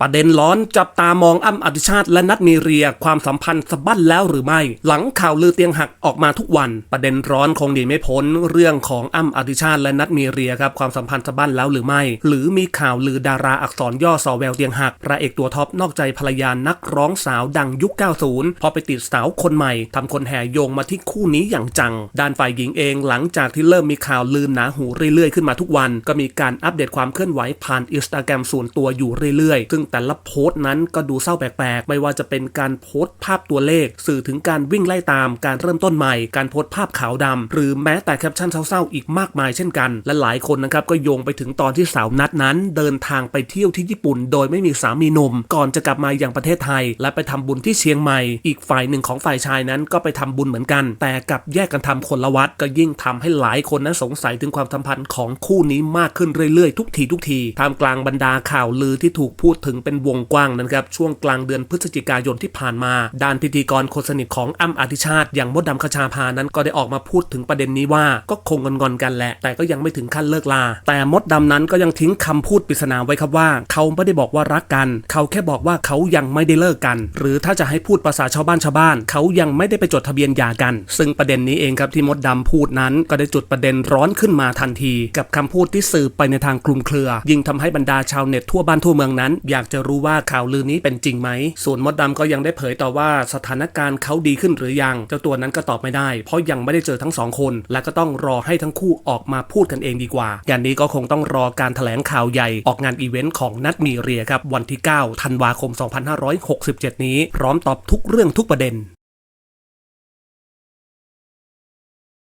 ประเด็นร้อนจับตามองอ้ำอธิชาติและนัดมีเรียความสัมพันธ์สะบั้นแล้วหรือไม่ หลังข่าวลือเตียงหักออกมาทุกวัน ประเด็นร้อนคงหนีไม่พ้น เรื่องของอ้ำอธิชาติและนัดมีเรียครับความสัมพันธ์สะบั้นแล้วหรือไม่ หรือมีข่าวลือดาราอักษรย่อสอแววเตียงหักพระเอกตัวท็อปนอกใจภรรยานักร้องสาวดังยุค 90 พอไปติดสาวคนใหม่ทำคนแห่โยงมาที่คู่นี้อย่างจัง ด้านฝ่ายหญิงเองหลังจากที่เริ่มมีข่าวลือหนาหูเรื่อยๆขึ้นมาทุกวัน ก็มีการอัปเดตความเคลื่อนไหวผ่านอินสตาแกรมส่วนตัวอยู่เรื่อยๆซึ่งแต่ละโพสต์นั้นก็ดูเศร้าแปลกๆ ไม่ว่าจะเป็นการโพสต์ภาพตัวเลข สื่อถึงการวิ่งไล่ตามการเริ่มต้นใหม่ การโพสต์ภาพขาวดำหรือแม้แต่แคปชั่นเศร้าๆอีกมากมายเช่นกัน และหลายคนนะครับก็โยงไปถึงตอนที่สาวนัดนั้น เดินทางไปเที่ยวที่ญี่ปุ่น โดยไม่มีสามีหนุ่มก่อนจะกลับมาอย่างประเทศไทย และไปทำบุญที่เชียงใหม่ อีกฝ่ายหนึ่งของฝ่ายชายนั้นก็ไปทำบุญเหมือนกัน แต่กลับแยกกันทำคนละวัดก็ยิ่งทำให้หลายคนนั้นสงสัยถึงความสัมพันธ์ของคู่นี้มากขึ้นเรื่อยๆ ทุกทีทุกทีท่ามกลางบรรดาข่าวลือที่ถูกพูดถึงเป็นวงกว้างนะครับช่วงกลางเดือนพฤศจิกายนที่ผ่านมา ด้านพิธีกรคนสนิทของอ้ำอธิชาติ อย่างมดดำคชาพานั้นก็ได้ออกมาพูดถึงประเด็นนี้ว่าก็คงงอนๆกันแหละ แต่ก็ยังไม่ถึงขั้นเลิกลา แต่มดดำนั้นก็ยังทิ้งคำพูดปริศนาไว้ครับว่า เขาไม่ได้บอกว่ารักกัน เขาแค่บอกว่าเขายังไม่ได้เลิกกัน หรือถ้าจะให้พูดภาษาชาวบ้านชาวบ้าน เขายังไม่ได้ไปจดทะเบียนหย่ากัน ซึ่งประเด็นนี้เองครับที่มดดำพูดนั้นก็ได้จุดประเด็นร้อนขึ้นมาทันที กับคำพูดที่สืบไปในทางคลุมเครือ ยิ่งทำให้บรรดาชาวเน็ตทั่วบ้านทั่วเมืองนั้น อยากจะรู้ว่าข่าวลือนี้เป็นจริงไหม ส่วนมดดำก็ยังได้เผยต่อว่าสถานการณ์เขาดีขึ้นหรือยัง เจ้าตัวนั้นก็ตอบไม่ได้ เพราะยังไม่ได้เจอทั้งสองคน และก็ต้องรอให้ทั้งคู่ออกมาพูดกันเองดีกว่า อย่างนี้ก็คงต้องรอการแถลงข่าวใหญ่ออกงานอีเวนต์ของนัดมีเรียครับวันที่ 9 ธันวาคม 2567 นี้ พร้อมตอบทุกเรื่องทุกประเด็น